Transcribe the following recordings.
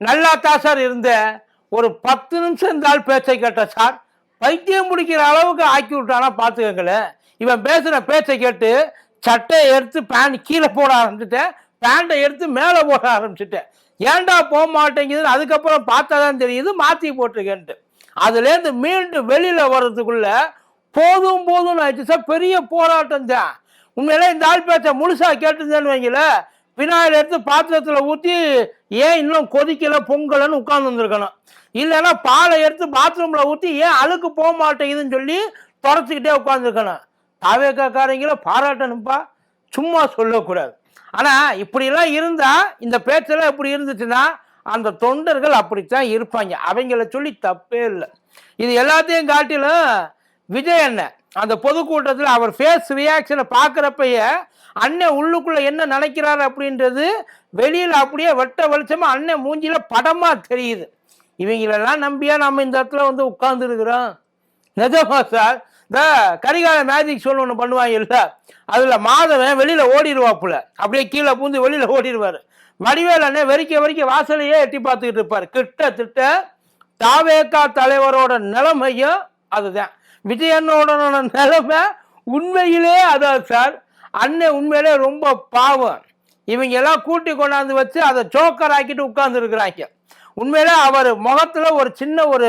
நல்லா தான் சார் இருந்தேன் ஒரு பத்து நிமிஷம் இருந்தால் பேச்சை கேட்டேன் சார். பைத்தியம் பிடிக்கிற அளவுக்கு ஆக்கி விட்டானா பார்த்துக்கங்களேன் இவன் பேசுகிற பேச்சை கேட்டு சட்டையை எடுத்து பேண்ட் கீழே போட ஆரம்பிச்சிட்டேன். பேண்ட்டை எடுத்து மேலே போட ஆரம்பிச்சிட்டேன். ஏன்டா போக மாட்டேங்குதுன்னு அதுக்கப்புறம் பார்த்தா தான் தெரியுது மாற்றி போட்டிருக்கேன்ட்டு. அதுலேருந்து மீண்டும் வெளியில் வர்றதுக்குள்ள போதும் போதும்னு ஆயிடுச்சு சார். பெரிய போராட்டம் தான். உண்மையிலே இந்த ஆள் பேச்சை முழுசா கேட்டுருந்தேன்னு வைங்களேன். விநாயகர் எடுத்து பாத்திரத்தில் ஊற்றி ஏன் இன்னும் கொதிக்கல பொங்கலன்னு உட்கார்ந்து வந்திருக்கணும். இல்லைன்னா பாலை எடுத்து பாத்ரூமில் ஊற்றி ஏன் அழுக்கு போக மாட்டேங்குதுன்னு சொல்லி தொடச்சிக்கிட்டே உட்காந்துருக்கணும் தாவேக்காக்காரங்கள பாராட்டணும்ப்பா சும்மா சொல்லக்கூடாது. ஆனால் இப்படிலாம் இருந்தால் இந்த பேச்செல்லாம் இப்படி இருந்துச்சுன்னா அந்த தொண்டர்கள் அப்படித்தான் இருப்பாங்க. அவங்கள சொல்லி தப்பே இல்லை. இது எல்லாத்தையும் காட்டிலும் விஜய் அண்ணன் அந்த பொதுக்கூட்டத்தில் அவர் ஃபேஸ் ரியாக்ஷனை பார்க்குறப்பையே அண்ணன் உள்ளுக்குள்ளே என்ன நினைக்கிறாரு அப்படின்றது வெளியில் அப்படியே வெட்ட வெளிச்சமாக அண்ணன் மூஞ்சியில் படமாக தெரியுது. இவங்களெல்லாம் நம்பியா நம்ம இந்த இடத்துல வந்து உட்கார்ந்துருக்குறோம். நிஜமா சார் இந்த கரிகால மேஜிக் ஷோன்னு ஒன்று பண்ணுவாங்க இல்லை அதில் மாதவன் வெளியில் ஓடிடுவாப்புல. அப்படியே கீழே பூந்து வெளியில் ஓடிடுவார். வடிவேல் அண்ணன் வெறிக்க வெறிக்க வாசலையே எட்டி பார்த்துக்கிட்டு இருப்பார். கிட்டத்தட்ட தாவேக்கா தலைவரோட நிலைமையும் அதுதான். விஜயண்ணோட நிலைமை உண்மையிலே அதான் சார். அண்ணன் உண்மையிலே ரொம்ப பாவம். இவங்க எல்லாம் கூட்டி கொண்டாந்து வச்சு அதை ஜோக்கர் ஆக்கிட்டு உட்கார்ந்துருக்குறாங்க. உண்மையிலே அவர் முகத்தில் ஒரு சின்ன ஒரு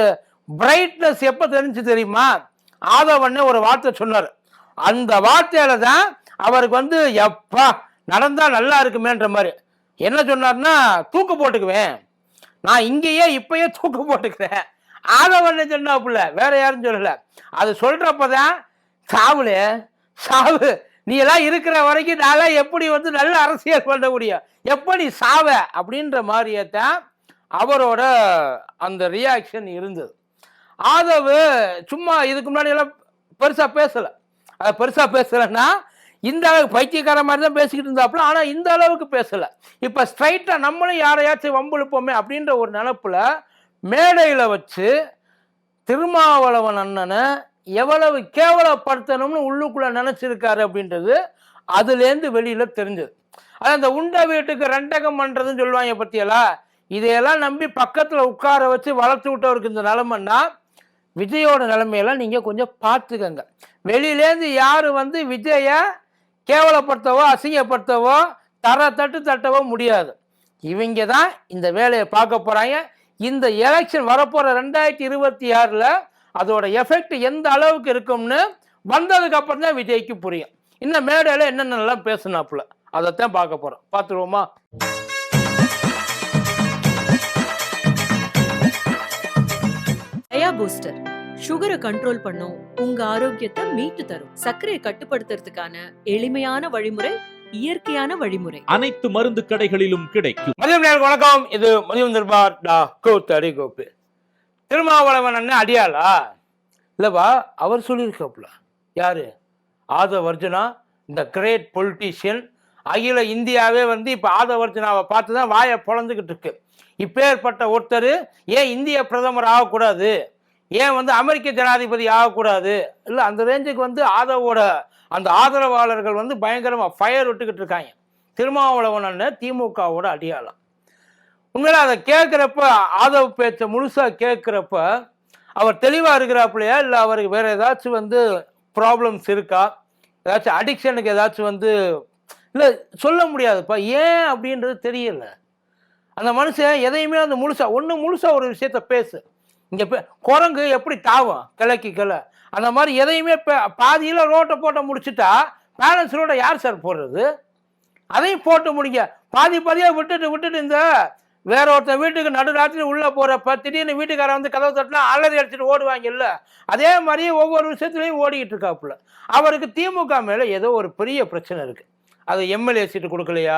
பிரைட்னஸ் எப்போ தெரிஞ்சு தெரியுமா? ஆதவண்ணே ஒரு வார்த்தை சொன்னார். அந்த வார்த்தையில தான் அவருக்கு வந்து எப்பா நடந்தால் நல்லா இருக்குமேன்ற மாதிரி. என்ன சொன்னார்னா தூக்கு போட்டுக்குவேன். நான் இங்கேயே இப்பயே தூக்கு போட்டுக்கிறேன். ஆதவண்ண சொன்னாப்புல வேற யாரும் சொல்லல. அது சொல்றப்பதான் சாவுல சாவு. நீ எல்லாம் இருக்கிற வரைக்கும் நான் எப்படி வந்து நல்ல அரசியல் பண்ண முடியும்? எப்படி சாவ? அப்படின்ற மாதிரியே தான் அவரோட அந்த ரியாக்ஷன் இருந்தது. ஆதவு சும்மா இதுக்கு முன்னாடி எல்லாம் பெருசா பேசல. அது பெருசா பேசலைன்னா இந்த அளவுக்கு பைத்தியக்கார மாதிரி தான் பேசிக்கிட்டு இருந்தாப்புல ஆனால் இந்த அளவுக்கு பேசலை. இப்போ ஸ்ட்ரைட்டாக நம்மளும் யாரையாச்சும் வம்புழுப்போமே அப்படின்ற ஒரு நினப்பில் மேடையில் வச்சு திருமாவளவன் அண்ணனை எவ்வளவு கேவலப்படுத்தணும்னு உள்ளுக்குள்ள நினச்சிருக்காரு அப்படின்றது அதுலேருந்து வெளியில் தெரிஞ்சது. அது அந்த உண்ட வீட்டுக்கு ரெண்டகம் பண்ணுறதுன்னு சொல்லுவாங்க பற்றியெல்லாம் இதையெல்லாம் நம்பி பக்கத்தில் உட்கார வச்சு வளர்த்து விட்டவருக்கு இந்த நிலமன்னா விஜயோட நிலைமையெல்லாம் நீங்கள் கொஞ்சம் பார்த்துக்கங்க. வெளியிலேருந்து யார் வந்து விஜய கேவலப்படுத்தவோ அசிங்கப்படுத்தவோ தர தட்டு தட்டவோ முடியாது. இவங்க தான் இந்த வேலையை பார்க்க போகிறாங்க இந்த எலெக்ஷன் வரப்போற ரெண்டாயிரத்தி இருபத்தி ஆறுல அதோட எஃபெக்ட் எந்த அளவுக்கு இருக்கும்னு வந்ததுக்கு அப்புறம் தான் விஜய்க்கு புரியும். இன்னும் மேடையில் என்னென்னலாம் பேசினாப்புல. அதைத்தான் பார்க்க போறோம். பார்த்துருவோமா? டயா பூஸ்டர் சுகரை கண்ட்ரோல் பண்ணும் உங்க ஆரோக்கியத்தை மீட்டு தரும். சர்க்கரையை கட்டுப்படுத்துறதுக்கான எளிமையான வழிமுறை இயற்கையான வழிமுறை. அனைத்து மருந்து கடைகளிலும் கிடைக்கும். மதியம் நேரம் வணக்கம். இது மதியம் நிர்பார் டா கோத்தடி கோப்பு திருமாவளவன் அண்ணன் அடியாளா? இல்லைப்பா அவர் சொல்லியிருக்காப்புல. யாரு? ஆதவ அர்ஜுனா இந்த கிரேட் பொலிட்டீஷியன் அகில இந்தியாவே வந்து இப்போ ஆதவ அர்ஜுனாவை பார்த்து தான் வாயை பொழந்துக்கிட்டு இருக்கு. இப்பேற்பட்ட ஒருத்தர் ஏன் இந்திய பிரதமர் ஆகக்கூடாது? ஏன் வந்து அமெரிக்க ஜனாதிபதி ஆகக்கூடாது? இல்லை அந்த ரேஞ்சுக்கு வந்து ஆதவோட அந்த ஆதரவாளர்கள் வந்து பயங்கரமாக ஃபயர் விட்டுக்கிட்டு இருக்காங்க. திருமாவளவன் அண்ணன் திமுகவோட அடியாளம். உண்மையில அதை கேட்குறப்ப ஆதவ் பேச்சை முழுசாக கேட்குறப்ப அவர் தெளிவாக இருக்கிறாப்புலையா? இல்லை அவருக்கு வேற ஏதாச்சும் வந்து ப்ராப்ளம்ஸ் இருக்கா? ஏதாச்சும் அடிக்ஷனுக்கு ஏதாச்சும் வந்து இல்லை சொல்ல முடியாதுப்பா. ஏன் அப்படின்றது தெரியல. அந்த மனுஷன் எதையுமே அந்த முழுசா ஒன்று முழுசா ஒரு விஷயத்த பேசு. இங்கே குரங்கு எப்படி தாவும்? கிளைக்கு கிளை. அந்த மாதிரி எதையுமே பாதியில் ரோட்டை போட்ட முடிச்சுட்டா பேலன்ஸ் ரோட்டை யார் சார் போடுறது? அதையும் போட்டு முடிங்க. பாதி பாதியாக விட்டுட்டு விட்டுட்டு இந்த வேற ஒருத்தன் வீட்டுக்கு நடுராத்திரி உள்ளே போகிறப்ப திடீர்னு வீட்டுக்காரன் வந்து கதவு தட்டினா அலறி அடிச்சுட்டு ஓடுவாங்க இல்லை அதே மாதிரி ஒவ்வொரு விஷயத்துலையும் ஓடிக்கிட்டு இருக்காப்புல. அவருக்கு திமுக மேலே ஏதோ ஒரு பெரிய பிரச்சனை இருக்குது அது எம்எல்ஏ சீட்டு கொடுக்கலையா?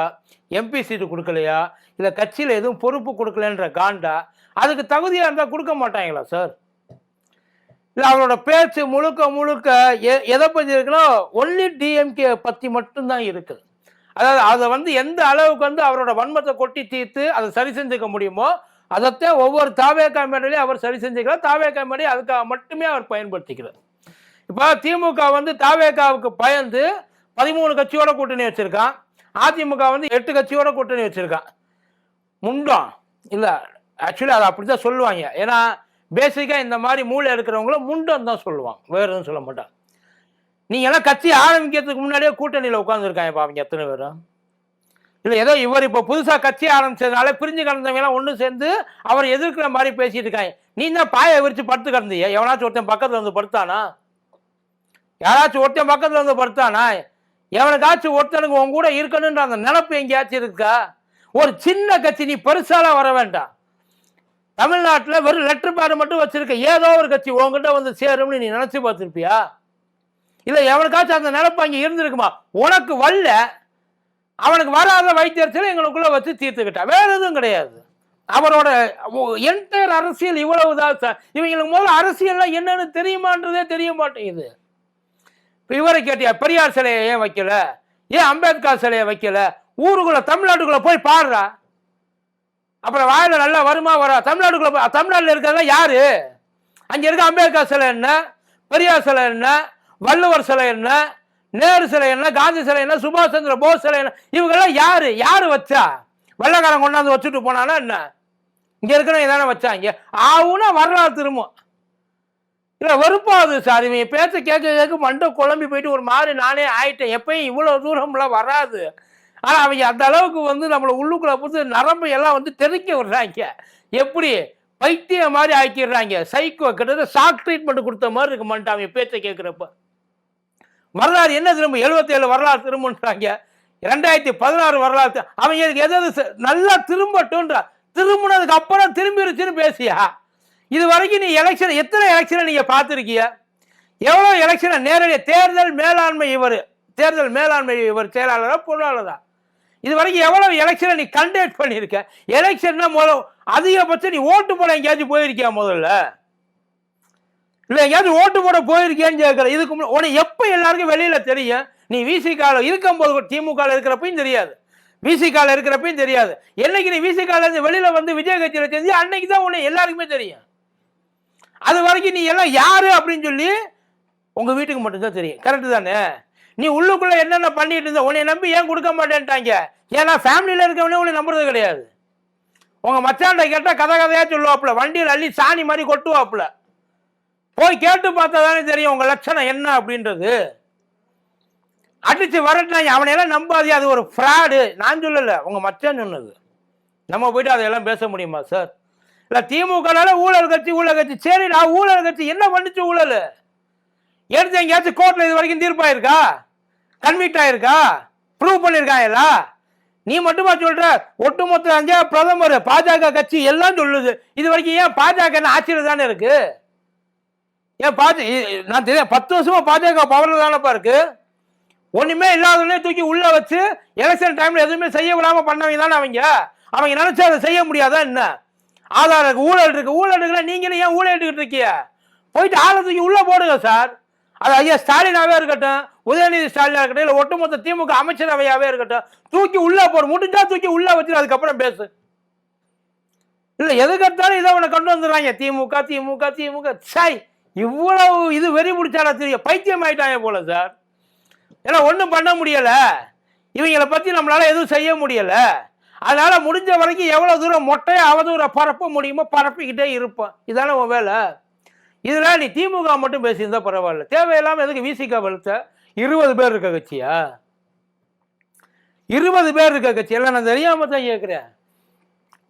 எம்பி சீட்டு கொடுக்கலையா? இல்லை கட்சியில் எதுவும் பொறுப்பு கொடுக்கலன்ற காண்டா? அதுக்கு தகுதியாக இருந்தால் கொடுக்க மாட்டாங்களா சார் அவரோட பேச்சு முழுக்க முழுக்க எ- எதை பற்றி இருக்குன்னா ஒன்லி டிஎம்கே பற்றி மட்டும்தான் இருக்குது. அதாவது அதை வந்து எந்த அளவுக்கு வந்து அவரோட வன்மத்தை கொட்டி தீர்த்து அதை சரி செஞ்சுக்க முடியுமோ அதைத்தான் ஒவ்வொரு தாவேக்கா மேடையிலையும் அவர் சரி செஞ்சுக்கிறார். தாவேக்கா மேடை அதுக்காக மட்டுமே அவர் பயன்படுத்திக்கிறார். இப்போ திமுக வந்து தாவேக்காவுக்கு பயந்து பதிமூணு கட்சியோட கூட்டணி வச்சுருக்கான். அதிமுக வந்து எட்டு கட்சியோட கூட்டணி வச்சுருக்கான். முண்டம். இல்லை ஆக்சுவலி அதை அப்படி தான் சொல்லுவாங்க. ஏன்னா பேசிக்காக இந்த மாதிரி மூளை இருக்கிறவங்கள முண்டம் தான் சொல்லுவாங்க. வேற எதுவும் சொல்ல மாட்டாங்க. நீங்கள்லாம் கட்சி ஆரம்பிக்கிறதுக்கு முன்னாடியே கூட்டணியில் உட்காந்துருக்காங்க இப்போ அவங்க எத்தனை பேரும் இல்லை ஏதோ இவர் இப்போ புதுசாக கட்சி ஆரம்பிச்சதுனால பிரிஞ்சு கிடந்தவங்கலாம் ஒன்று சேர்ந்து அவர் எதிர்க்கிற மாதிரி பேசிட்டு இருக்காங்க. நீ தான் பாயை விரித்து படுத்து கிடந்தீங்க எவனாச்சும் ஒருத்தன் பக்கத்தில் வந்து படுத்தானா? யாராச்சும் ஒருத்தன் பக்கத்தில் வந்து படுத்தானா? எவனுக்காச்சும் ஒருத்தனுக்கு உன் கூட இருக்கணுன்ற அந்த நினப்பு எங்கேயாச்சும் இருக்கா? ஒரு சின்ன கட்சி நீ பெருசாலாம் வர வேண்டாம். தமிழ்நாட்டில் வெறும் லெட்டர் பேர் மட்டும் வச்சிருக்க. ஏதோ ஒரு கட்சி உங்ககிட்ட வந்து சேரும்னு நீ நினச்சி பார்த்துருப்பியா? இல்லை எவனுக்காச்சும் அந்த நினப்பு அங்கே இருந்திருக்குமா? உனக்கு வரல அவனுக்கு வராத வைத்தியத்தில் எங்களுக்குள்ளே வச்சு தீர்த்துக்கிட்டான் வேறு எதுவும் கிடையாது. அவரோட என்டையர் அரசியல் இவ்வளவுதான் சார். இவங்களுக்கு முதல்ல அரசியல்லாம் என்னன்னு தெரியுமான்றதே தெரிய மாட்டேங்குது. இப்போ இவரை கேட்டியா? பெரியார் சிலையை ஏன் வைக்கல? ஏன் அம்பேத்கர் சிலையை வைக்கல? ஊருக்குள்ள தமிழ்நாட்டுக்குள்ள போய் பாடுறா? அப்புறம் வாயில நல்லா வருமா வரா? தமிழ்நாடுக்குள்ள தமிழ்நாட்டில் இருக்கிறதெல்லாம் யாரு? அங்க இருக்க அம்பேத்கர் சிலை என்ன? பெரியார் சிலை என்ன? வள்ளுவர் சிலை என்ன? நேரு சிலை என்ன? காந்தி சிலை என்ன? சுபாஷ் சந்திர போஸ் சிலை என்ன? இவங்கெல்லாம் யாரு? யாரு வச்சா? வெள்ளக்காரன் கொண்டாந்து வச்சுட்டு போனானா என்ன? இங்க இருக்கிறவங்க தானே வச்சாங்க ஆவுனா வரலாறு திரும்பும். இல்ல வெறுப்பாது சார். இவங்க பேச்ச கேட்க கேட்க மண்டை குழம்பி போயிட்டு ஒரு மாதிரி நானே ஆயிட்டேன். எப்பயும் இவ்வளவு தூரம்லாம் வராது. ஆனால் அவங்க அந்த அளவுக்கு வந்து நம்மளை உள்ளுக்குள்ள புது நரம்பு எல்லாம் வந்து தெரிக்க விடுறாங்க. எப்படி? பைத்தியம் மாதிரி ஆக்கிடுறாங்க. சைக்கோ கிட்டத்தட்ட ஷாக் ட்ரீட்மெண்ட் கொடுத்த மாதிரி இருக்க மாட்டான் அவன் பேச்சை கேட்குறப்ப. வரலாறு என்ன திரும்ப? 77 வரலாறு திரும்பன்றாங்க. ரெண்டாயிரத்தி பதினாறு வரலாறு அவங்களுக்கு அவங்க நல்லா திரும்பட்டும்ன்றா திரும்பினதுக்கு அப்புறம் திரும்பிருச்சுன்னு பேசியா? இது வரைக்கும் நீ எலெக்ஷன் எத்தனை எலெக்ஷனை நீங்கள் பார்த்துருக்கீங்க எவ்வளோ எலெக்ஷனை நேரடியாக தேர்தல் மேலாண்மை இவர் தேர்தல் மேலாண்மை இவர் செயலாளராக பொருளாளர்? தான் இது வரைக்கும் எவ்வளவு எலெக்ஷனை நீ கண்டக்ட் பண்ணியிருக்க? எலெக்ஷன்னா முதல் அதிகபட்சம் நீ ஓட்டு போட எங்கேயாச்சும் போயிருக்கியா முதல்ல? இல்லை எங்கேயாச்சும் ஓட்டு போட போயிருக்கியான்னு கேட்குற இதுக்கு முன்ன- உனக்கு எப்போ எல்லாருக்கும் வெளியில் தெரியும்? நீ விசிகால இருக்கும்போது கூட திமுக இருக்கிறப்பையும் தெரியாது. விசிகால இருக்கிறப்பையும் தெரியாது. என்னைக்கு நீ விசிகால வெளியில் வந்து விஜய் கட்சியில் தெரிஞ்சு அன்னைக்கு தான் உன்னை எல்லாருக்குமே தெரியும். அது வரைக்கும் நீ எல்லாம் யாரு அப்படின்னு சொல்லி உங்கள் வீட்டுக்கு மட்டும்தான் தெரியும். கரெக்டு தானே? நீ உள்ளுக்குள்ள என்னென்ன பண்ணிட்டு இருந்த உன்னை நம்பி ஏன் கொடுக்க மாட்டேன்ட்டாங்க? ஏன்னா ஃபேமிலியில் இருக்கவனே உன்னை நம்புறது கிடையாது. உங்கள் மச்சாண்ட கேட்டால் கதை கதையாக சொல்லுவாப்புல வண்டியில் அள்ளி சாணி மாதிரி கொட்டுவாப்புல. போய் கேட்டு பார்த்தா தானே தெரியும் உங்கள் லட்சணம் என்ன அப்படின்றது. அடித்து வரட்டினாங்க அவனையெல்லாம் நம்பாதே அது ஒரு ஃப்ராடு நான் சொல்லலை உங்கள் மச்சான் சொன்னது. நம்ம போயிட்டு அதையெல்லாம் பேச முடியுமா சார் இல்லை திமுகனால ஊழல் கட்சி ஊழல் கட்சி. சரி நான் ஊழல் கட்சி. என்ன பண்ணுச்சு ஊழல்? எடுத்து எங்கேயாச்சும் கோர்ட்டில் இது வரைக்கும் தீர்ப்பாயிருக்கா? கன்விக்ட் ஆயிருக்கா? ப்ரூவ் பண்ணியிருக்காங்களா நீ மட்டுமா சொல்ற? ஒட்டுமொத்த அஞ்சா பிரதமர் பாஜக கட்சி எல்லாம் சொல்லுது. இது வரைக்கும் ஏன் பாஜக ஆட்சியில் தானே இருக்கு? ஏன் பாஜக நான் தெரியும் பத்து வருஷமா பாஜக பவர்ல தானப்பா இருக்கு? ஒண்ணுமே இல்லாதவனே தூக்கி உள்ள வச்சு எலெக்ஷன் டைம்ல எதுவுமே செய்ய விடாம பண்ணவங்க தானே அவங்க? அவங்க நினைச்சா அதை செய்ய முடியாதா என்ன? ஆதாரம் இருக்கு ஊழல் இருக்கு. ஊழல் இருக்குல்ல நீங்களும் ஏன் ஊழல் எடுத்துக்கிட்டு இருக்கீங்க? போயிட்டு ஆளை தூக்கி உள்ள போடுங்க சார். அது ஐயா ஸ்டாலினாவே இருக்கட்டும் உதயநிதி ஸ்டாலினா இருக்கட்டும் இல்ல ஒட்டுமொத்த திமுக அமைச்சரவையாவே இருக்கட்டும் தூக்கி உள்ள போடு முடிஞ்சா தூக்கி உள்ள வச்சு அதுக்கப்புறம் பேசு. இல்ல எதுக்கெடுத்தாலும் இதை உன்னை கொண்டு வந்துடுறாங்க. திமுக திமுக திமுக. சாய் இவ்வளவு இது வெறி பிடிச்சாலா தெரியும். பைத்தியம் ஆயிட்டாங்க போல சார். ஏன்னா ஒன்றும் பண்ண முடியல. இவங்கள பத்தி நம்மளால எதுவும் செய்ய முடியல. அதனால முடிஞ்ச வரைக்கும் எவ்வளவு தூரம் மொட்டையை அவதூற பரப்ப முடியுமோ பரப்பிக்கிட்டே இருப்போம். இதான உன் வேலை. இதுல நீ திமுக மட்டும் பேசியிருந்தா பரவாயில்ல. தேவையில்லாமல் எதுக்கு விசிக வலுத்த இருபது பேர் இருக்க கட்சியா? இருபது பேர் இருக்க கட்சி. எல்லாம் நான் தெரியாம தான் கேட்குறேன்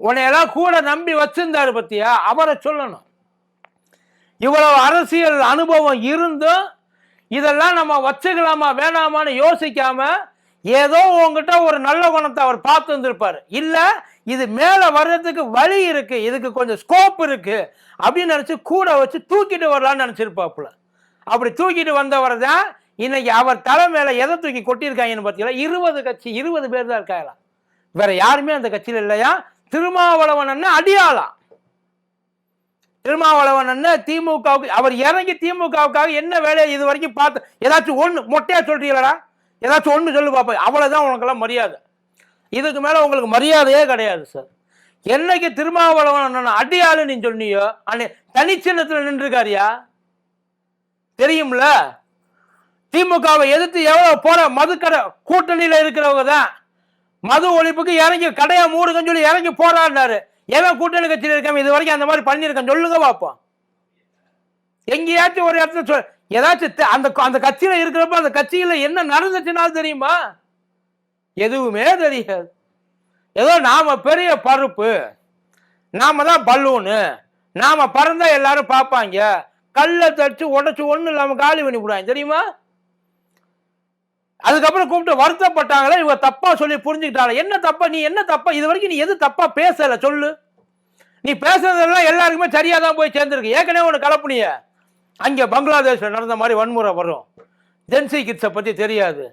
உன்னையெல்லாம் கூட நம்பி வச்சிருந்தாரு பத்தியா? அவரை சொல்லணும். இவ்வளவு அரசியல் அனுபவம் இருந்தும் இதெல்லாம் நம்ம வச்சுக்கலாமா வேணாமான்னு யோசிக்காம ஏதோ உங்ககிட்ட ஒரு நல்ல குணத்தை அவர் பார்த்து வந்திருப்பாரு. இல்லை இது மேலே வர்றதுக்கு வழி இருக்கு இதுக்கு கொஞ்சம் ஸ்கோப் இருக்கு அப்படின்னு நினச்சி கூட வச்சு தூக்கிட்டு வரலான்னு நினச்சிருப்பாப்புல. அப்படி தூக்கிட்டு வந்தவர் தான் இன்னைக்கு அவர் தலை மேலே எதை தூக்கி கொட்டியிருக்காங்கன்னு பார்த்தீங்கன்னா இருபது கட்சி இருபது பேர் தான் இருக்காங்களாம் வேற யாருமே அந்த கட்சியில் இல்லையா? திருமாவளவன் அண்ணன் அடியாளாம் திருமாவளவன் அண்ணன் திமுகவுக்கு அவர் இறங்கி திமுகவுக்காக என்ன வேலையை இது வரைக்கும் பார்த்து ஏதாச்சும் ஒன்று மொட்டையா சொல்றீங்களா ஏதாச்சும் ஒன்று சொல்லு பாப்பா அவ்வளோதான் உனக்கெல்லாம் மரியாதை. இதுக்கு மேலே உங்களுக்கு மரியாதையே கிடையாது சார் என்னைக்கு திருமாவளவன் அடியாளு நீ சொன்னியோ அன்னை தனிச்சின்னத்தில் நின்றுருக்காரியா? தெரியும்ல? திமுகவை எதிர்த்து எவ்வளோ போற மதுக்கடை கூட்டணியில் இருக்கிறவங்க தான். மது ஒழிப்புக்கு இறங்கி கடையை மூடுங்கன்னு சொல்லி இறங்கி போராடினாரு. எவன் கூட்டணி கட்சியில் இருக்காம இது வரைக்கும் அந்த மாதிரி பண்ணியிருக்கேன்? சொல்லுங்க பார்ப்போம் எங்கேயாச்சும் ஒரு இடத்துல சொல் ஏதாச்சும் அந்த அந்த கட்சியில் இருக்கிறப்ப அந்த கட்சியில் என்ன நடந்துச்சுனாலும் தெரியுமா? எதுவுமே தெரியாது. ஏதோ நாம பெரிய பருப்பு நாம தான் பல்லூனு நாம பறந்தா எல்லாரும் பார்ப்பாங்க. கல்லை தச்சு உடச்சு ஒண்ணு இல்லாம காலி பண்ணி விடுவாங்க. தெரியுமா? அதுக்கப்புறம் கூப்பிட்டு வருத்தப்பட்டாங்களே இவங்க தப்பா சொல்லி புரிஞ்சுக்கிட்டாங்க என்ன தப்பா? நீ என்ன தப்பா? இது வரைக்கும் நீ எது தப்பா பேசல? சொல்லு. நீ பேசுறதெல்லாம் எல்லாருக்குமே சரியா தான் போய் சேர்ந்துருக்கு. ஏற்கனவே ஒன்று கலப்புனிய. அங்கே பங்களாதேஷ்ல நடந்த மாதிரி வன்முறை வரும். ஜென்சி கிட்ஸை பத்தி தெரியாது.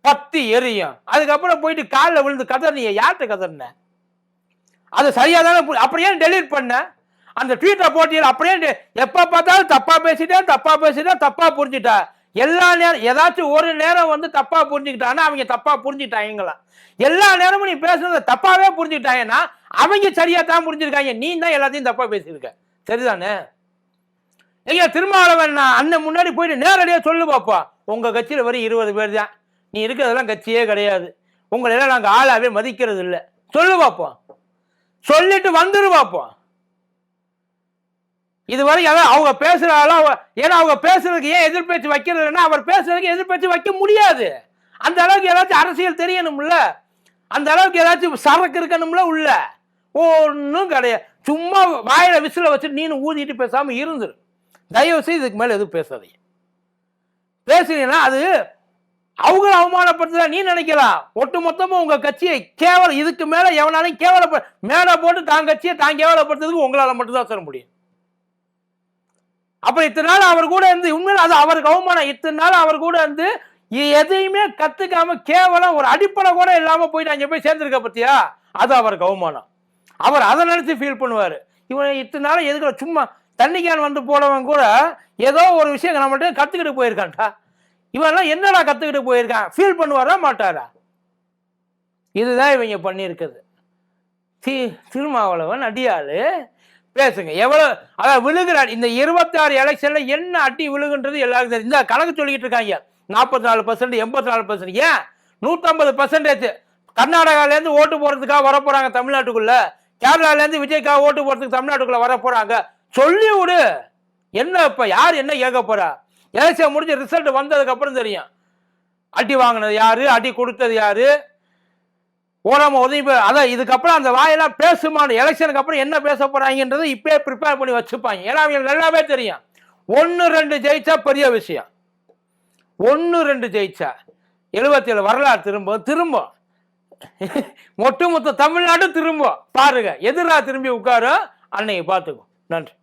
பத்தி எரியும். அதுக்கப்புறம் போயிட்டு காலில் விழுந்து கதறிய யார்கிட்ட கதறின? அது சரியா தானே பு- அப்புறம் ஏன் டெலீட் பண்ண? அந்த ட்வீட்டை போட்டியில் அப்படியே எப்போ பார்த்தாலும் தப்பாக பேசிட்டேன் தப்பாக பேசிட்டேன் தப்பாக புரிஞ்சுட்டா. எல்லா நேரம் ஏதாச்சும் ஒரு நேரம் வந்து தப்பாக புரிஞ்சுக்கிட்டான்னா அவங்க தப்பாக புரிஞ்சுட்டாங்களா எல்லா நேரமும் நீ பேசுனதை தப்பாகவே புரிஞ்சுக்கிட்டாங்கன்னா அவங்க சரியாக தான் புரிஞ்சிருக்காங்க. நீ தான் எல்லாத்தையும் தப்பாக பேசியிருக்க. சரிதானே? ஐயா திருமாவளவன் நான் அண்ணன் முன்னாடி போயிட்டு நேரடியாக சொல்லு பாப்பா. உங்கள் கட்சியில் வரை இருபது பேர் தான். நீ இருக்கிறதெல்லாம் கட்சியே கிடையாது. உங்களெல்லாம் நாங்கள் ஆளாவே மதிக்கிறது இல்லை சொல்லு பார்ப்போம் சொல்லிட்டு வந்துரு பார்ப்போம் இது வரைக்கும் அதான் அவங்க பேசுறாலும் ஏன்னா அவங்க பேசுறதுக்கு ஏன் எதிர்பேச்சு வைக்கிறதுன்னா அவர் பேசுறதுக்கு எதிர்பேச்சு வைக்க முடியாது. அந்த அளவுக்கு ஏதாச்சும் அரசியல் தெரியணும்ல? அந்த அளவுக்கு ஏதாச்சும் சரக்கு இருக்கணும்ல உள்ள? ஒன்றும் கிடையாது. சும்மா வாயில விசில வச்சுட்டு நீனு ஊதிட்டு பேசாம இருந்துரு. தயவு செய்து இதுக்கு மேலே எதுவும் பேசாதீங்க. பேசுனீங்கன்னா அது அவங்கள அவமானப்படுத்துதா நீ நினைக்கலாம் ஒட்டு மொத்தமும் உங்க கட்சியை கேவலம் இதுக்கு மேல எவனாலையும் கேவலப்ப மேல போட்டு தான் கட்சியை தான் கேவலப்படுத்துறதுக்கு உங்களால மட்டும்தான் சொல்ல முடியும். அப்ப இத்தனை நாள் அவர் கூட இருந்து உண்மையில அது அவருக்கு அவமானம். இத்தனை நாள் அவர் கூட இருந்து எதையுமே கத்துக்காம கேவலம் ஒரு அடிப்படை கூட இல்லாம போயிட்டு அங்க போய் சேர்ந்திருக்க பத்தியா? அது அவருக்கு அவமானம். அவர் அதை நினைச்சு ஃபீல் பண்ணுவாரு. இவன் இத்தனை நாள் எதுக்கு சும்மா தண்ணி கேன் வந்து போனவன் கூட ஏதோ ஒரு விஷயம் நம்மள்ட்ட கத்துக்கிட்டு போயிருக்கான்டா. இவன்லாம் என்னடா கற்றுக்கிட்டு போயிருக்கான்? ஃபீல் பண்ணுவாரா மாட்டாரா? இதுதான் இவங்க பண்ணியிருக்குது தி திருமாவளவன் அடியாளு. பேசுங்க. எவ்வளோ அதான் விழுகிறார் இந்த இருபத்தாறு எலெக்ஷனில் என்ன அடி விழுகுன்றது எல்லாருக்கும் தெரியும். இந்த கணக்கு சொல்லிக்கிட்டு இருக்காங்க. நாற்பத்தி நாலு பர்சன்ட் எண்பத்தி நாலு பர்சன்ட் ஏன்? நூற்றம்பது பர்சன்டேஜ் கர்நாடகாலேருந்து ஓட்டு போகிறதுக்காக வர தமிழ்நாட்டுக்குள்ளே. கேரளாலேருந்து விஜய்க்காக ஓட்டு போகிறதுக்கு தமிழ்நாட்டுக்குள்ளே வர போகிறாங்க சொல்லி விடு என்ன இப்போ? யார் என்ன கேட்க போகிறா எலெக்ஷன் முடிஞ்ச ரிசல்ட் வந்ததுக்கப்புறம் தெரியும். அடி வாங்கினது யாரு? அடி கொடுத்தது யாரு? ஓராம உதவி அதான் இதுக்கப்புறம் அந்த வாயெல்லாம் பேசுமான எலெக்ஷனுக்கு அப்புறம் என்ன பேச போறாங்கன்றது இப்பயே ப்ரிப்பேர் பண்ணி வச்சுப்பாங்க. ஏன்னா அவங்களுக்கு நல்லாவே தெரியும். ஒன்று ரெண்டு ஜெயிச்சா பெரிய விஷயம். ஒன்று ரெண்டு ஜெயிச்சா எழுபத்தேழு வரலாறு திரும்ப திரும்ப ஒட்டுமொத்த தமிழ்நாடு திரும்ப பாருங்க எதிராக திரும்பி உட்காரு. அன்னைக்கு பார்த்துக்கும் நன்றி.